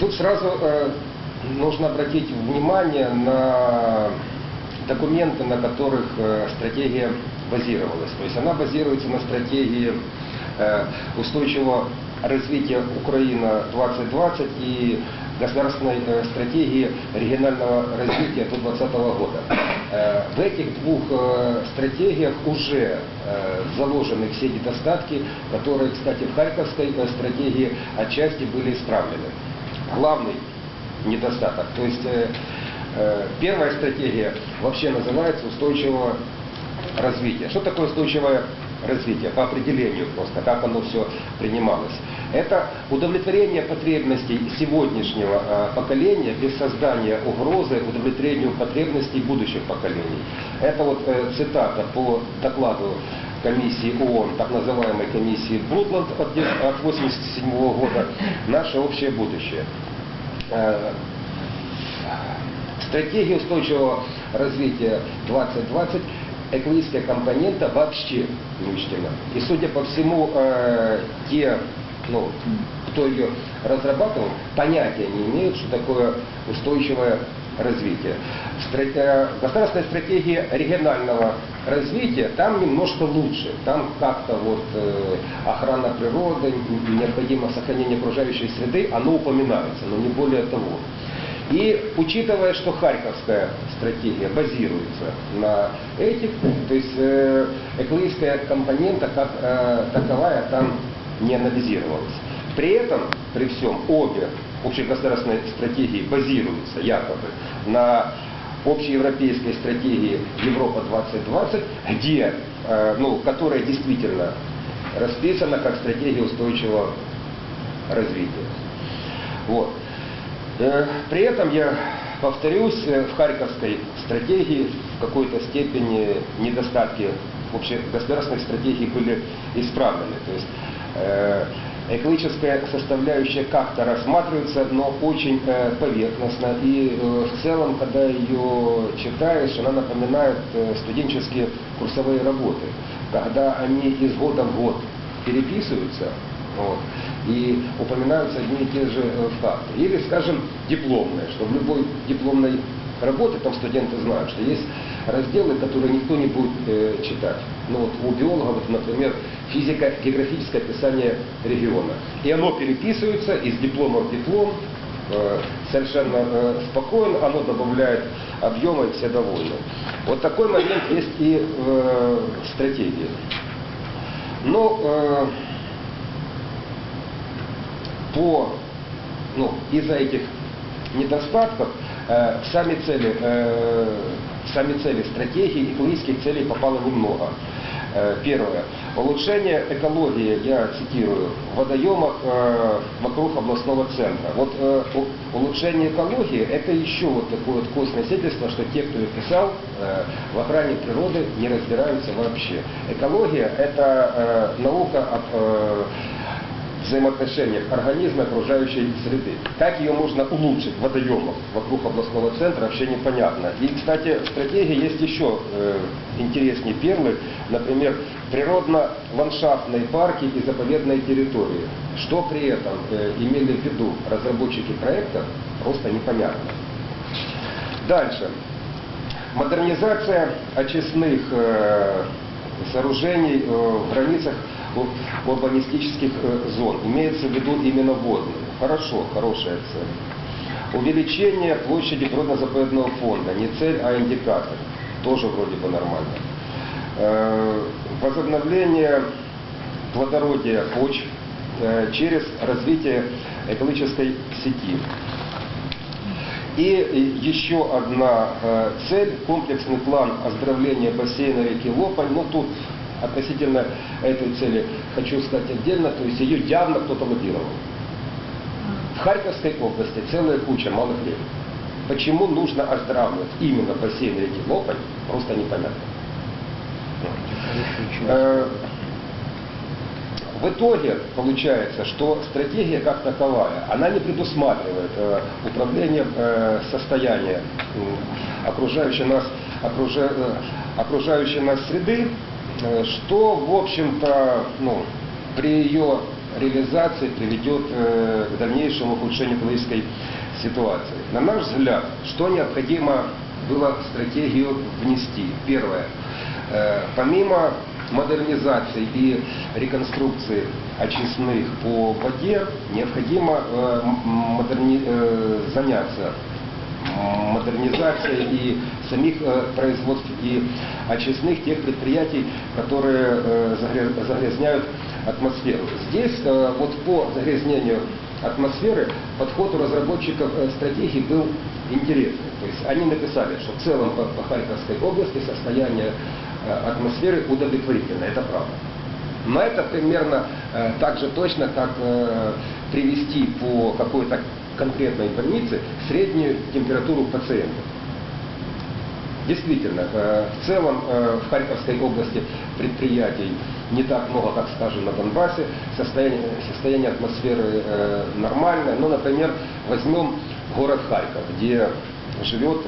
Тут сразу э, нужно обратить внимание на документы, на которых э, стратегия базировалась. То есть она базируется на стратегии э, устойчивого развития Украина 2020 и государственной э, стратегии регионального развития до 2020 года. Э, В этих двух э, стратегиях уже э, заложены все недостатки, которые, кстати, в Харьковской э, стратегии отчасти были исправлены. Главный недостаток, то есть э, э, первая стратегия вообще называется устойчивого развития. Что такое устойчивое развитие? По определению просто, как оно все принималось. Это удовлетворение потребностей сегодняшнего э, поколения без создания угрозы удовлетворению потребностей будущих поколений. Это вот э, цитата по докладу комиссии ООН, так называемой комиссии Брудланд от 1987 года «Наше общее будущее». Э, Стратегия устойчивого развития 2020 экологическая компонента вообще не учтена. И судя по всему, э, те, ну, кто ее разрабатывал, понятия не имеют, что такое устойчивое развитие. В стра- э, государственной стратегии регионального развития там немножко лучше. Там как-то вот э, охрана природы, необходимо сохранение окружающей среды, оно упоминается, но не более того. И учитывая, что Харьковская стратегия базируется на этих, то есть э, экологическая компонента как э, таковая там не анализировалась. При этом, при всем, обе общегосударственные стратегии базируются якобы на общеевропейской стратегии Европа 2020, где, э, ну, которая действительно расписана как стратегия устойчивого развития. Вот. Э, При этом я повторюсь, э, в Харьковской стратегии в какой-то степени недостатки общегосударственных стратегий были исправлены. То есть э, экологическая составляющая как-то рассматривается, но очень э, поверхностно. И э, в целом, когда ее читаешь, она напоминает э, студенческие курсовые работы, когда они из года в год переписываются, вот. И упоминаются одни и те же э, факты. Или, скажем, дипломные, что в любой дипломной работе там студенты знают, что есть разделы, которые никто не будет э, читать. Ну вот у биологов, например, физико-географическое описание региона. И оно переписывается из диплома в диплом, э, совершенно э, спокойно, оно добавляет объема и все довольны. Вот такой момент есть и э, в стратегии. Но э, по, ну, из-за этих недостатков сами цели, сами цели стратегии экологических целей попало немного. Первое. Улучшение экологии, я цитирую, в водоемах э, вокруг областного центра. Вот э, улучшение экологии – это еще вот такое вот костное свидетельство, что те, кто ее писал, э, в охране природы не разбираются вообще. Экология – это э, наука об э, взаимоотношениях организма и окружающей среды. Как ее можно улучшить в водоемах вокруг областного центра, вообще непонятно. И, кстати, в стратегии есть еще э, интереснее перлы, например, природно-ландшафтные парки и заповедные территории. Что при этом э, имели в виду разработчики проекта, просто непонятно. Дальше. Модернизация очистных э, сооружений э, в границах урбанистических э, зон. Имеется в виду именно водные. Хорошо, хорошая цель. Увеличение площади природно-заповедного фонда. Не цель, а индикатор. Тоже вроде бы нормально. Э, Возобновление плодородия почв э, через развитие экологической сети. И еще одна цель – комплексный план оздоровления бассейна реки Лопань. Но тут относительно этой цели хочу сказать отдельно, то есть ее явно кто-то лоббировал. В Харьковской области целая куча малых рек. Почему нужно оздоравливать именно бассейн реки Лопань, просто непонятно. Э, В итоге получается, что стратегия как таковая, она не предусматривает э, управление э, состоянием м, окружающей нас, окружа- э, окружающей нас среды, э, что, в общем-то, ну, при ее реализации приведет э, к дальнейшему ухудшению экологической ситуации. На наш взгляд, что необходимо было в стратегию внести? Первое. Э, Помимо модернизации и реконструкции очистных по воде, необходимо э, модерни- э, заняться модернизацией и самих э, производств и очистных тех предприятий, которые э, загря- загрязняют атмосферу. Здесь э, вот по загрязнению атмосферы подход у разработчиков стратегии был интересный. То есть они написали, что в целом по, Харьковской области состояние атмосферы удовлетворительное. Это правда. Но это примерно э, так же точно, как э, привести по какой-то конкретной больнице среднюю температуру пациента. Действительно, э, в целом э, в Харьковской области предприятий не так много, как, скажем, на Донбассе. Состояние, состояние атмосферы э, нормальное. Ну, например, возьмем город Харьков, где живет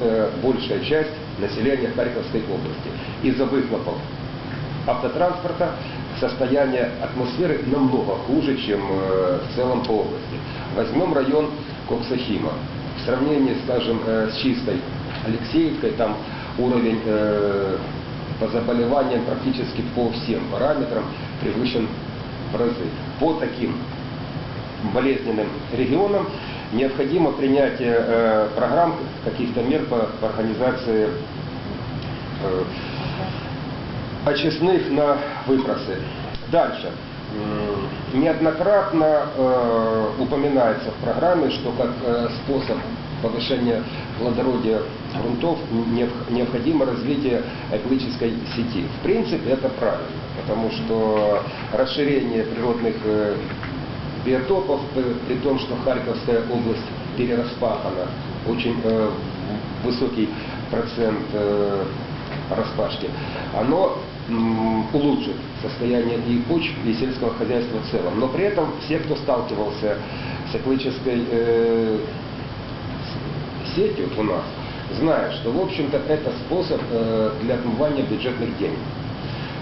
большая часть населения Харьковской области. Из-за выхлопов автотранспорта состояние атмосферы намного хуже, чем в целом по области. Возьмем район Коксахима. В сравнении, скажем, э, с чистой Алексеевкой, там уровень э, по заболеваниям практически по всем параметрам превышен в разы. По таким болезненным регионам необходимо принятие э, программ, каких-то мер по, организации очистных на выбросы. Дальше. М, Неоднократно э, упоминается в программе, что как э, способ повышения плодородия грунтов необх- необходимо развитие экологической сети. В принципе, это правильно, потому что расширение природных э, биотопов, при, том, что Харьковская область перераспахана, очень э, высокий процент э, распашки, оно улучшит состояние и почв, и сельского хозяйства в целом. Но при этом все, кто сталкивался с экологической э, сетью у нас, знают, что, в общем-то, это способ э, для отмывания бюджетных денег.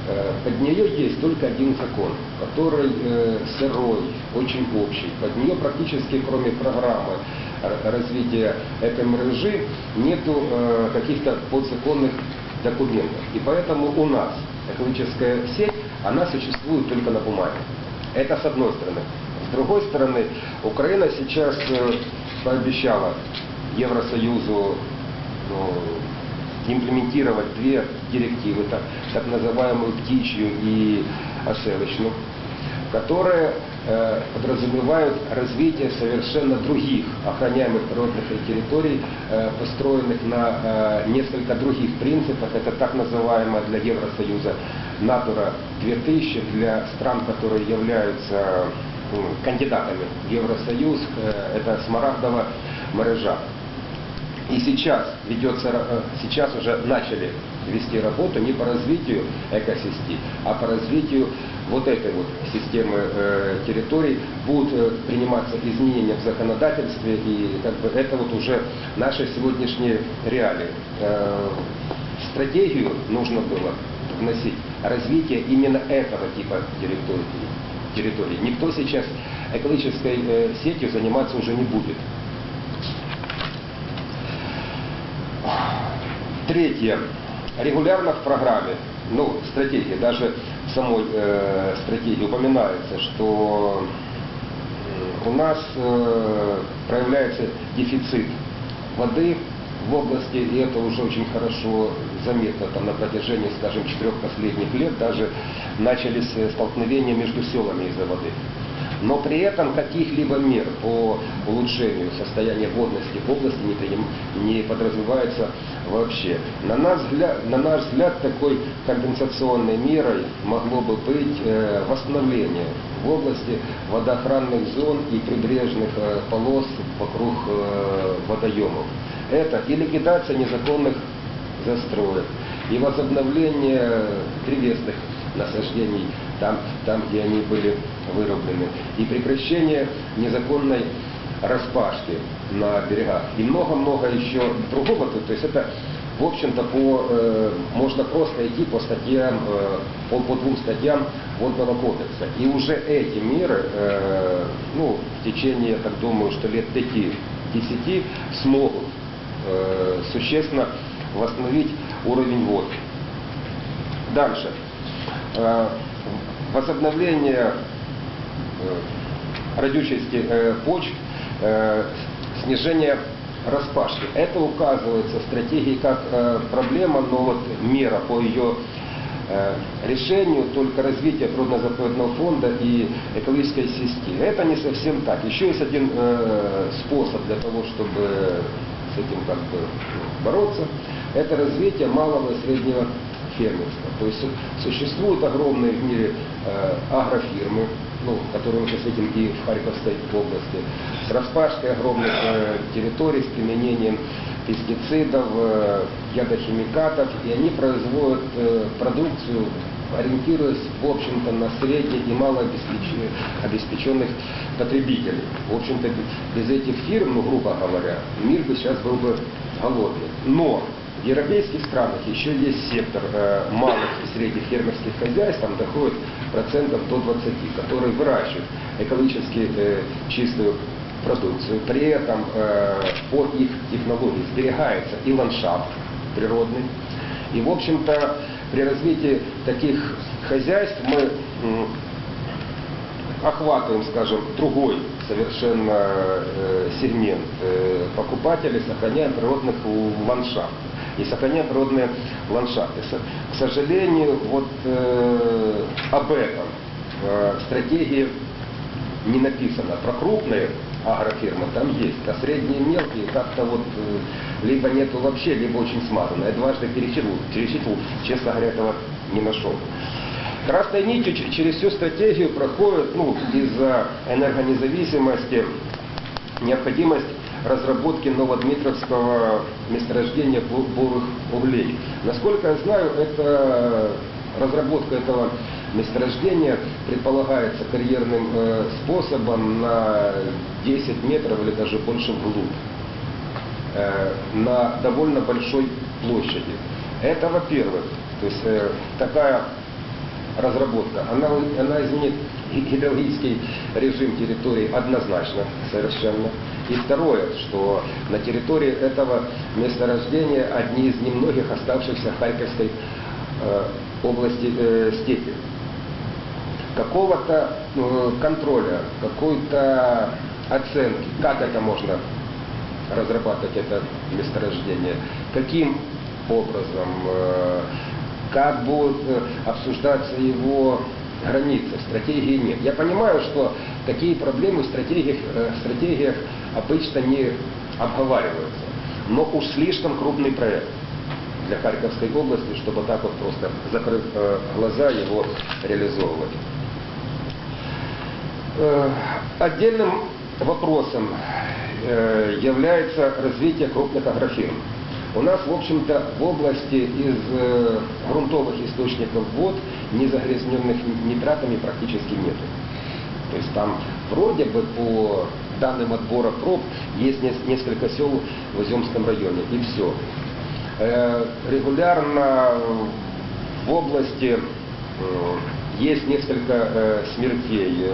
Э, Под нее есть только один закон, который э, сырой, очень общий. Под нее практически, кроме программы развития экомережи, нету э, каких-то подзаконных документов. И поэтому у нас экологическая сеть, она существует только на бумаге. Это с одной стороны. С другой стороны, Украина сейчас э, пообещала Евросоюзу ну, имплементировать две директивы, так, так называемую птичью и оселочную, которые подразумевают развитие совершенно других охраняемых природных территорий, э, построенных на э, несколько других принципах. Это так называемая для Евросоюза Натура 2000 для стран, которые являются м, кандидатами в Евросоюз. э, это смарагдова мережа. И сейчас ведется, э, сейчас уже начали вести работу не по развитию экосистем, а по развитию вот этой вот системы э, территорий. Будут э, приниматься изменения в законодательстве, и как бы это вот уже наши сегодняшние реалии. Э, стратегию нужно было вносить развитие именно этого типа территорий. территорий. Никто сейчас экологической э, сетью заниматься уже не будет. Третье. Регулярно в программе, ну, стратегии, даже в самой э, стратегии упоминается, что м, у нас э, проявляется дефицит воды в области, и это уже очень хорошо заметно там, на протяжении, скажем, четырех последних лет, даже начались э, столкновения между селами из-за воды. Но при этом каких-либо мер по улучшению состояния водности в области не, приним- не подразумевается вообще. На наш, взгляд, на наш взгляд, такой компенсационной мерой могло бы быть э, восстановление в области водоохранных зон и прибрежных э, полос вокруг э, водоемов. Это и ликвидация незаконных застроек, и возобновление древесных насаждений там, там, где они были вырублены, и прекращение незаконной распашки на берегах, и много-много еще другого. То есть это в общем-то, по, э, можно просто идти по статьям, э, по, по двум статьям Водного кодекса. И уже эти меры, э, ну, в течение, я так думаю, что лет 5-10 смогут э, существенно восстановить уровень вод. Дальше. Э, возобновление э, родючести э, почв, э, снижение распашки. Это указывается в стратегии как проблема, но вот мера по ее решению только развитие природно-заповедного фонда и экологической системы. Это не совсем так. Еще есть один способ для того, чтобы с этим как бы бороться. Это развитие малого и среднего фермерства. То есть существуют огромные в мире э, агрофирмы, ну, которые сейчас видим и в Харьковской области, с распашкой огромных э, территорий, с применением пестицидов, э, ядохимикатов, и они производят продукцию, ориентируясь, в общем-то, на средних и малообеспеченных обеспеченных потребителей. В общем-то, без этих фирм, ну, грубо говоря, мир бы сейчас был бы голодный. Но в европейских странах еще есть сектор э, малых и средних фермерских хозяйств, там доходит процентов до 20, которые выращивают экологически э, чистую продукцию. При этом э, по их технологии сберегается и ландшафт природный. И, в общем-то, при развитии таких хозяйств мы охватываем, скажем, другой совершенно э, сегмент э, покупателей, сохраняя природных ландшафт и сохраняя природные ландшафты. К сожалению, вот э, об этом э, в стратегии не написано. Про крупные агрофирмы там есть, а средние мелкие как-то вот э, либо нету вообще, либо очень смазано. Я дважды перечитывал, перечитывал, честно говоря, этого не нашел. Красной нитью через всю стратегию проходит ну, из-за энергонезависимости необходимость разработки Новодмитровского месторождения буровых углей. Насколько я знаю, это разработка этого месторождения предполагается карьерным э, способом на 10 метров или даже больше вглубь, э, на довольно большой площади. Это во-первых, то есть э, такая разработка, она, она изменит гидрологический режим территории однозначно, совершенно. И второе, что на территории этого месторождения одни из немногих оставшихся Харьковской э, области э, степи. Какого-то э, контроля, какой-то оценки, как это можно разрабатывать это месторождение, каким образом, э, как будет э, обсуждаться его границы, стратегии нет. Я понимаю, что такие проблемы в стратегиях, э, в стратегиях обычно не обговариваются. Но уж слишком крупный проект для Харьковской области, чтобы так вот просто закрыв э, глаза его реализовывать. Э, отдельным вопросом является развитие крупных агрофирм. У нас, в общем-то, в области из грунтовых источников вод незагрязненных нитратами практически нету. То есть там вроде бы по данным отбора проб есть несколько сел в Оземском районе, и все. Э, регулярно в области э, есть несколько смертей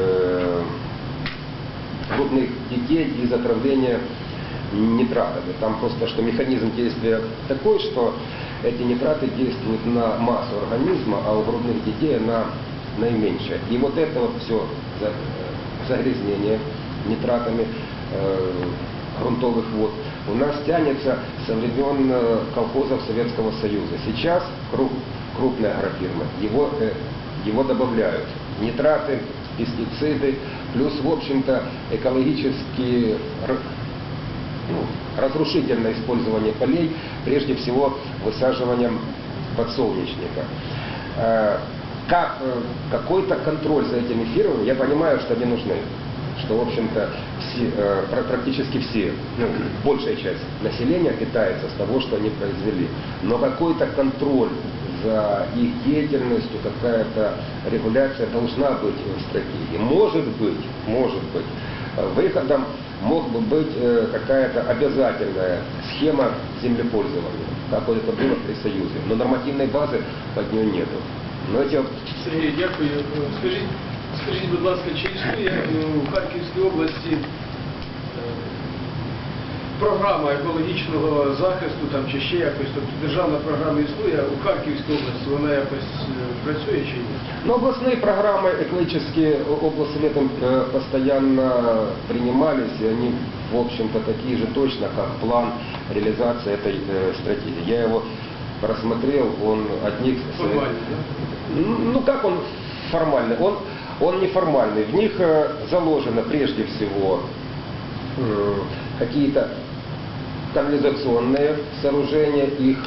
крупных детей из отравления нитратами. Там просто что механизм действия такой, что эти нитраты действуют на массу организма, а у грудных детей на наименьшее. И вот это вот все загрязнение нитратами э, грунтовых вод у нас тянется со времен э, колхозов Советского Союза. Сейчас круп, крупные агрофирмы его, э, его добавляют. Нитраты, пестициды, плюс, в общем-то, экологически ну, разрушительное использование полей, прежде всего высаживанием подсолнечника. Э, как, э, какой-то контроль за этими фирмами, я понимаю, что они нужны, что, в общем-то, все, э, практически все, ну, большая часть населения питается с того, что они произвели. Но какой-то контроль за их деятельностью, какая-то регуляция должна быть в стратегии. Может быть, может быть, Выходом мог бы быть э, какая-то обязательная схема землепользования, как вот это было при Союзе. Но нормативной базы под нее нету. Но эти Сергій, дякую. Е, Скажіть, скажіть, будь ласка, чи існує е, у Харківській області е, програма екологічного захисту там чи ще якось? Тобто державна програма існує у Харківській області, вона якось е, працює чи ні? Но областные программы экологические облсоветом э, постоянно принимались, и они, в общем-то, такие же точно, как план реализации этой э, стратегии. Я его просмотрел, он одних... Формально, Ну, как он формальный? Он, он неформальный. В них э, заложено прежде всего э, какие-то канализационные сооружения, их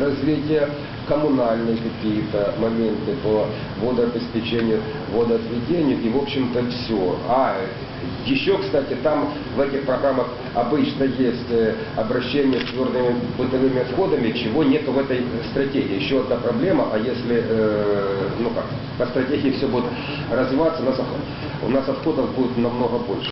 развитие, коммунальные какие-то моменты по водообеспечению, водоотведению и, в общем-то, все. А еще, кстати, там в этих программах обычно есть э, обращение с твердыми бытовыми отходами, чего нет в этой стратегии. Еще одна проблема, а если, э, ну как, по стратегии все будет развиваться, у нас, у нас отходов будет намного больше.